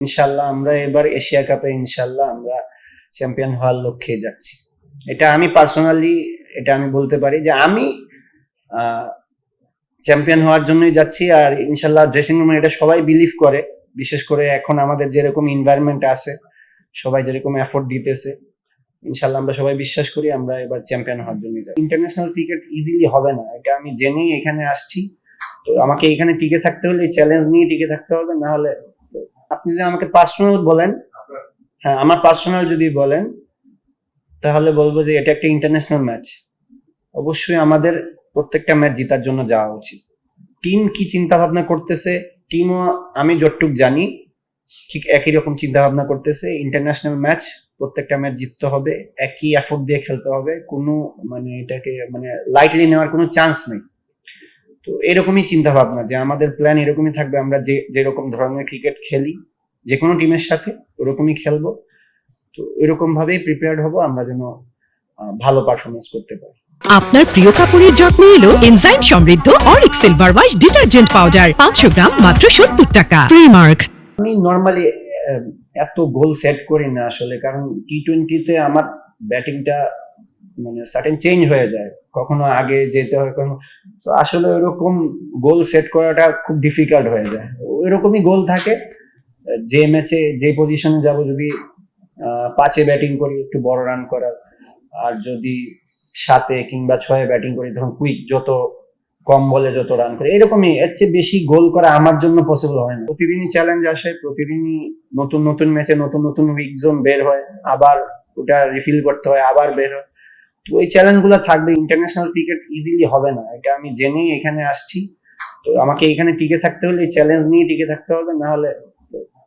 ইনশাল্লাহ আমরা এবার এশিয়া কাপে ইনশাল্লাহ আমরা চ্যাম্পিয়ন হওয়ার লক্ষ্যে যাচ্ছি। এটা আমি পার্সোনালি এটা আমি বলতে পারি যে আমি চ্যাম্পিয়ন হওয়ার জন্যই যাচ্ছি আর ইনশাল্লাহ ড্রেসিং রুমে এটা সবাই বিলিভ করে। বিশেষ করে এখন আমাদের যেরকম এনভায়রনমেন্ট আছে, সবাই যেরকম এফোর্ট দিতেছে, ইনশাল্লাহ আমরা সবাই বিশ্বাস করি আমরা এবার চ্যাম্পিয়ন হওয়ার জন্য ইন্টারন্যাশনাল ক্রিকেট ইজিলি হবে না, এটা আমি জেনেই এখানে আসছি। তো আমাকে এখানে টিকে থাকতে হলে চ্যালেঞ্জ নিয়ে টিকে থাকতে হবে, না হলে আপনি আমাকে পার্সোনাল বলেন হ্যাঁ আমার পার্সোনাল যদি বলেন, তাহলে বলব যে এটা একটা ইন্টারন্যাশনাল ম্যাচ অবশ্যই আমাদের প্রত্যেকটা ম্যাচ জেতার জন্য যাওয়া উচিত। টিম কি চিন্তা ভাবনা করতেছে টিমও আমি যতটুক জানি, ঠিক একই রকম চিন্তা ভাবনা করতেছে। ইন্টারন্যাশনাল ম্যাচ প্রত্যেকটা ম্যাচ জিততে হবে, একই এফোর্ট দিয়ে খেলতে হবে। কোনো মানে এটাকে মানে লাইটলি নেওয়ার কোনো চান্স নেই। তো এরকমই চিন্তা ভাবনা যে আমাদের প্ল্যান এরকমই থাকবে আমরা যে যেরকম ধরনের ক্রিকেট খেলি যে কোনো টিমের সাথে ওরকমই খেলব। তো এরকম ভাবেই প্রিপেয়ার্ড হব আমরা যেন ভালো পারফরমেন্স করতে পারি। আপনার প্রিয় কাপড়ের যত্ন এলো এনজাইম সমৃদ্ধ Auric silver wash detergent powder পাঁচশো গ্রাম মাত্র সত্তর টাকা। প্রিমার্ক আমি নর্মালি এত গোল সেট করি না আসলে কারণ টি টোয়েন্টিতে আমার ব্যাটিংটা মানে সার্টেন চেঞ্জ হয়ে যায়, কখনো আগে যেতে হয়, কখনো। তো আসলে ওরকম গোল সেট করাটা খুব ডিফিকাল্ট হয়ে যায়। ওইরকমই গোল থাকে, যে ম্যাচে যে পজিশনে যাব যদি পাঁচে ব্যাটিং করি, একটু বড় রান করার। আর যদি সাতে কিংবা ছয়ে ব্যাটিং করি, তখন কুইক যত কম বলে যত রান করে। এরকমই, এর চেয়ে বেশি গোল করা আমার জন্য পসিবল হয় না। প্রতিদিনই চ্যালেঞ্জ আসে, প্রতিদিনই নতুন নতুন ম্যাচে নতুন নতুন উইক জোন বের হয়, আবার ওটা রিফিল করতে হয়, আবার বের হয়। ওই চ্যালেঞ্জগুলো থাকবে ইন্টারন্যাশনাল ক্রিকেট ইজিলি হবে না। এটা আমি জেনেই এখানে আসছি। তো আমাকে এখানে টিকে থাকতে হলে, এই চ্যালেঞ্জ নিয়ে টিকে থাকতে হবে, না হলে